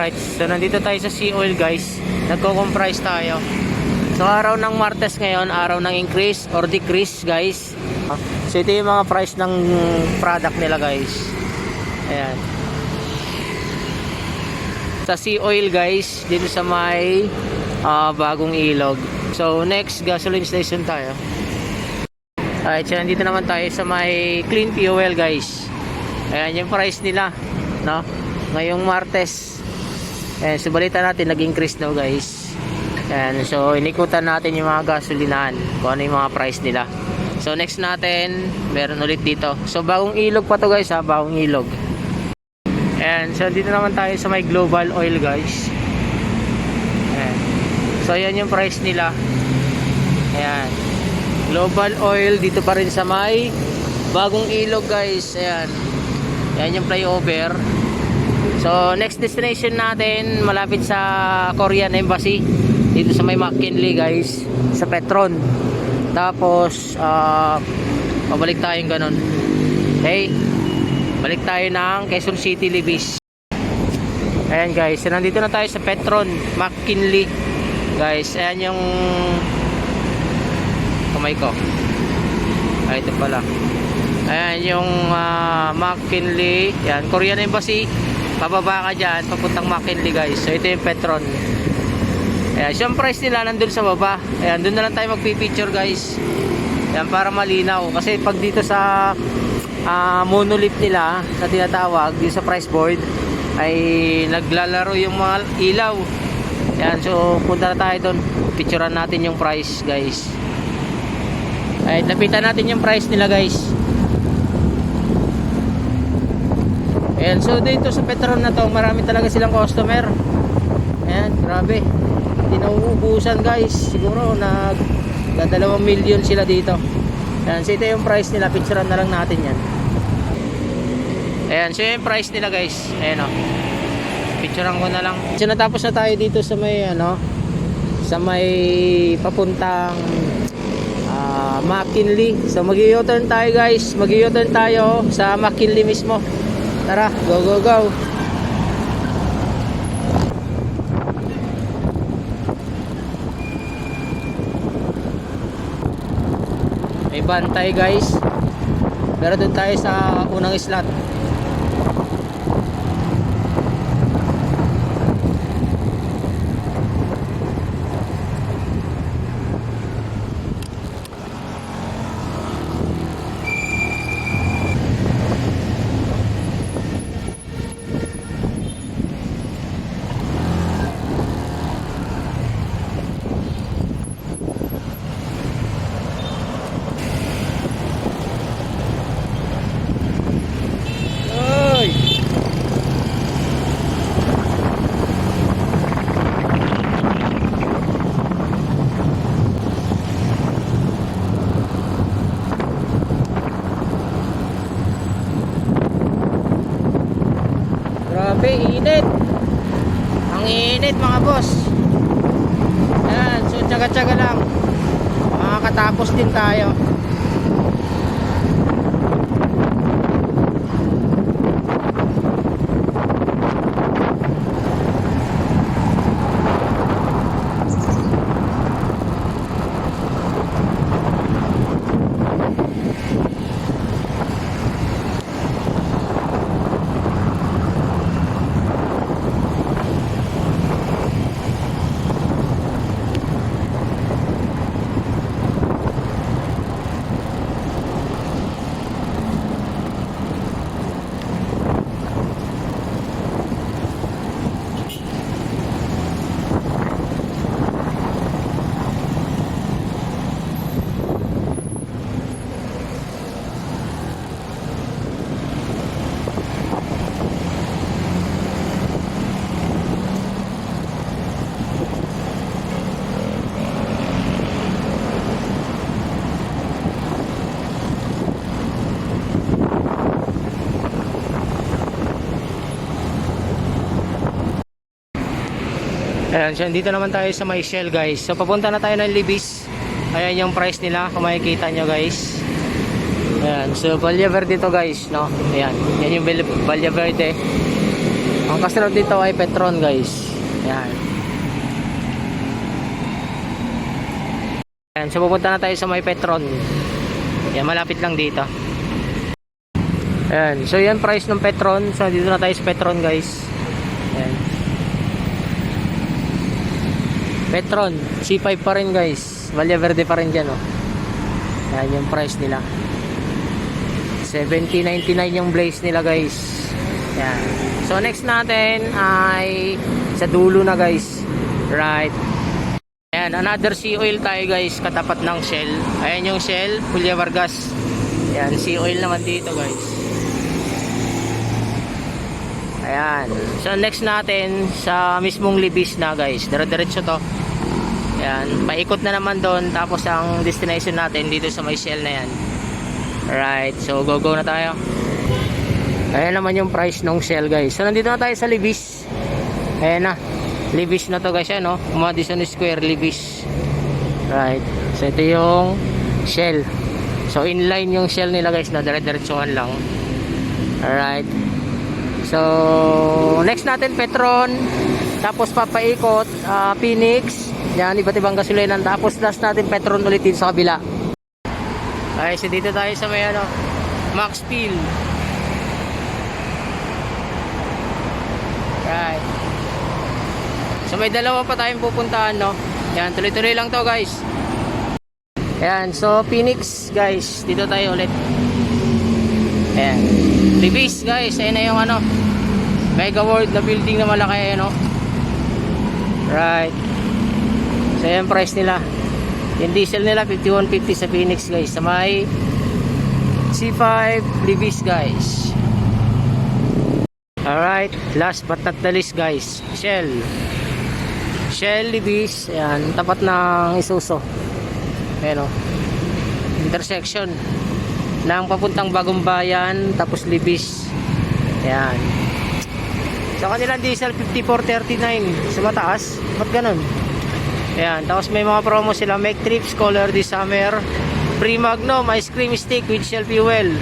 Alright, so nandito tayo sa sea oil guys. Nagko-comprise tayo. So araw ng Martes ngayon, araw ng increase or decrease guys. So ito yung mga price ng product nila guys. Ayan. Sa sea oil guys, dito sa may ah, bagong ilog. So next, gasoline station tayo. Alright, so nandito naman tayo sa may clean fuel guys. Ayan yung price nila. No? Ngayong Martes. Ayan, so balita natin nag-increase daw guys. Ayan, so inikutan natin yung mga gasolinahan. Kung ano yung mga price nila. So next natin, meron ulit dito. So bagong ilog pa to guys ha, bagong ilog. Ayan, so dito naman tayo sa may global oil guys. Ayan. So ayan yung price nila. Ayan. Global oil dito pa rin sa may bagong ilog guys. Ayan. Ayan yung flyover. So next destination natin malapit sa Korean Embassy dito sa may McKinley guys sa Petron. Tapos ah pabalik tayong ganun. Okay. Balik tayo ng Quezon City Libis. Ayan guys, nandito na tayo sa Petron, McKinley. Guys, ayan yung kamay ko. Ay, ito pala. Ayan yung ah, McKinley. Yan, Korean Embassy. Pababa ka dyan, papuntang McKinley guys. So, ito yung Petron. Ayan, so yung price nila nandun sa baba. Ayan, doon na lang tayo magpipicture guys. Ayan, para malinaw. Kasi pag dito sa ah, monolith nila, na tinatawag, dito sa price board, ay naglalaro yung mga ilaw. Ayan, so punta na tayo doon. Picturean natin yung price guys. Ay, lapitan natin yung price nila guys. Ayan, so dito sa Petron na to, marami talaga silang customer. Ayan, grabe. Hindi nauubusan guys. Siguro nag dalawang million sila dito. Ayan, so ito yung price nila. Picturean na lang natin yan. Ayan, so yung price nila guys. Ayan o. Picturean ko na lang. So natapos na tayo dito sa may ano, sa may papuntang ah, McKinley. So mag-u-turn tayo guys. Mag-u-turn tayo sa McKinley mismo. Tara, go go go. May bantay guys. Pero doon tayo sa unang slot. Grabe, init. Ang init mga boss. Ayan, so tsaga-tsaga lang. Makakatapos din tayo. Ayan, so dito naman tayo sa may Shell guys. So papunta na tayo ng Libis. Ayan yung price nila kung makikita nyo guys. Ayan, so Valle Verde to guys, no? Ayan, yan yung Valle Verde. Ang kasunod dito ay Petron guys. Yan. Yan, so pupunta na tayo sa may Petron. Yan, malapit lang dito. Ayan, so yan price ng Petron. So dito na tayo sa Petron guys. Ayan. Petron, C5 pa rin guys. Valle Verde pa rin dyan oh. Yan yung price nila. 70.99 yung blaze nila guys. Yan. So next natin ay sa dulo na guys. Right. Ayan, another sea oil tayo guys, katapat ng Shell. Ayan yung Shell, Julia Vargas. Ayan, sea oil naman dito guys. Ayan. So next natin sa mismong Libis na guys. Dire-diretso to. Ayan, paikot na naman doon tapos ang destination natin dito sa may Shell na yan. Alright, so go go na tayo. Ayan naman yung price ng Shell guys. So nandito na tayo sa Libis. Ayan na. Libis na to guys yan no. Madison Square Libis. Right. So ito yung Shell. So inline yung Shell nila guys na dire-diretsuhan lang. Alright. So next natin Petron. Tapos papaikot ah, Phoenix. Yan iba't ibang gasolinan. Tapos last natin Petron ulit din sa kabila. Okay, so dito tayo sa may ano, Max Steel. Right. So may dalawa pa tayong pupuntahan, no? Yan, tuloy-tuloy lang to, guys. Yan, so Phoenix, guys. Dito tayo ulit. Ayan. Libis, guys. Ayan na yung ano, Mega World na building na malaki, ano? Right. So, ayan price nila. Yung diesel nila, 5150 sa Phoenix, guys. Sa may C5 Libis, guys. Alright, last but not the least guys, Shell. Shell Libis, ayan, tapat ng Isuso. Ayan o. Intersection ng papuntang Bagong Bayan, tapos Libis. Ayan. Sa kanilang diesel 5439 sa mataas. Ba't ganun? Ayan, tapos may mga promo sila. Make trips color this summer. Free Magnum, ice cream stick with Shell fuel.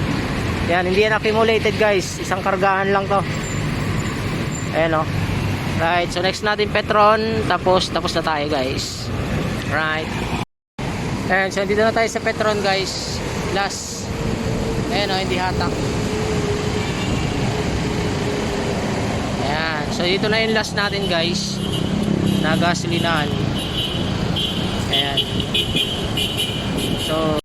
Yan, hindi yan accumulated guys. Isang kargahan lang to. Ayan o. Right, so next natin Petron. Tapos, tapos na tayo guys. Right. Ayan, so dito na tayo sa Petron guys. Last. Ayan o, hindi hatak. Ayan, so dito na yung last natin guys. Na gasolinahan. Ayan. So,